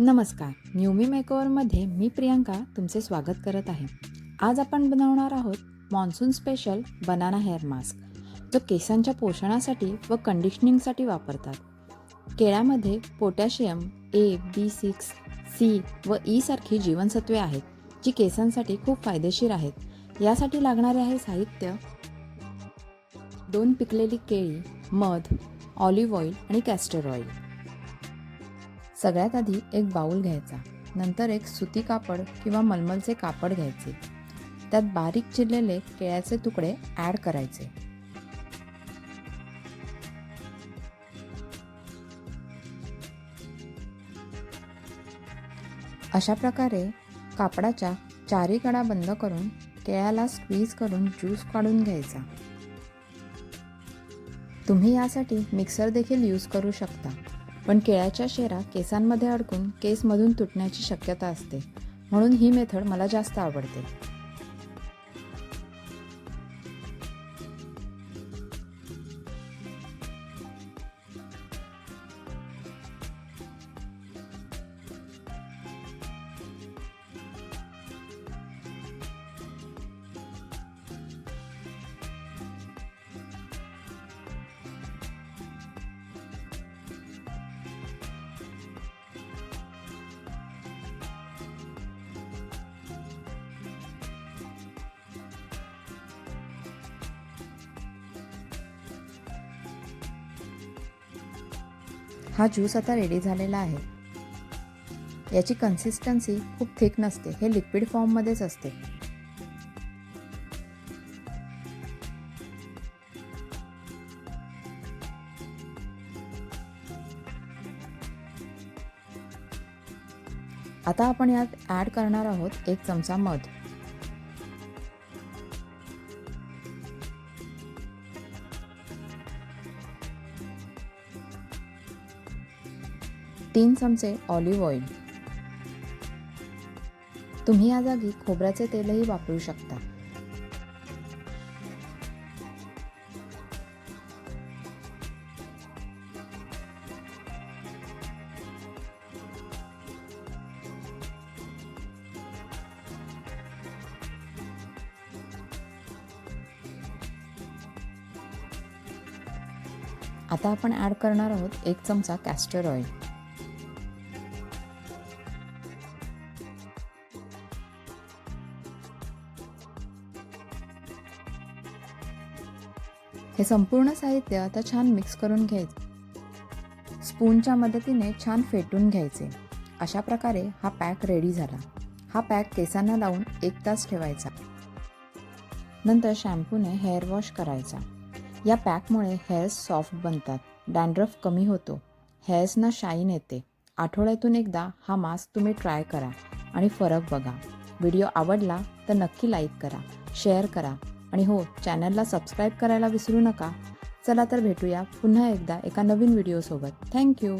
नमस्कार. न्यूमी मेकओवरमध्ये मी प्रियांका तुमचे स्वागत करत आहे. आज आपण बनवणार आहोत monsoon special banana hair mask जो केसांच्या पोषणासाठी व कंडिशनिंगसाठी वापरतात. केळ्यामध्ये potassium A B six C व ई सारखी जीवनसत्वे आहेत जी केसांसाठी खूप फायदेशीर आहेत. यासाठी लागणारे आहे साहित्य दोन पिकलेली केळी मध ऑलिव्ह ऑइल आणि कॅस्टर ऑइल सगळ्यात आधी एक बाऊल घ्यायचा. नंतर एक सुती कापड किंवा मलमलचे कापड घ्यायचे. त्यात बारीक चिरलेले केळ्याचे तुकडे ॲड करायचे. अशा प्रकारे कापडाच्या चारी कडा बंद करून केळ्याला स्क्वीज करून ज्यूस काढून घ्यायचा. तुम्ही यासाठी मिक्सर देखील यूज करू शकता. पण केळ्याच्या शेरा केसांमध्ये अडकून केसमधून तुटण्याची शक्यता असते. म्हणून ही मेथड मला जास्त आवडते. हा ज्यूस आता रेडी झालेला आहे. याची कन्सिस्टन्सी खूप थिक नसते हे लिक्विड फॉर्ममध्येच असते. आता आपण यात ॲड करणार आहोत एक चमचा मध. तीन चमचे ऑलिव्ह ऑइल. तुम्ही या जागी खोबऱ्याचे तेलही वापरू शकता. आता आपण ॲड करणार आहोत एक चमचा कॅस्टर ऑइल हे संपूर्ण साहित्य आता छान मिक्स करून घ्यायचे. स्पूनच्या मदतीने छान फेटून घ्यायचे. अशा प्रकारे हा पॅक रेडी झाला. हा पॅक केसांना लावून एक तास ठेवायचा. नंतर शॅम्पूने हेअर वॉश करायचा. या पॅकमुळे हेअर्स सॉफ्ट बनतात. डॅन्ड्रफ कमी होतो. हेअर्सना शाईन येते. आठवड्यातून एकदा हा मास्क तुम्ही ट्राय करा आणि फरक बघा. व्हिडिओ आवडला तर नक्की लाईक करा शेअर करा आणि हो चॅनलला सबस्क्राईब करायला विसरू नका. चला तर भेटूया पुन्हा एकदा एका नवीन व्हिडिओसोबत. थँक्यू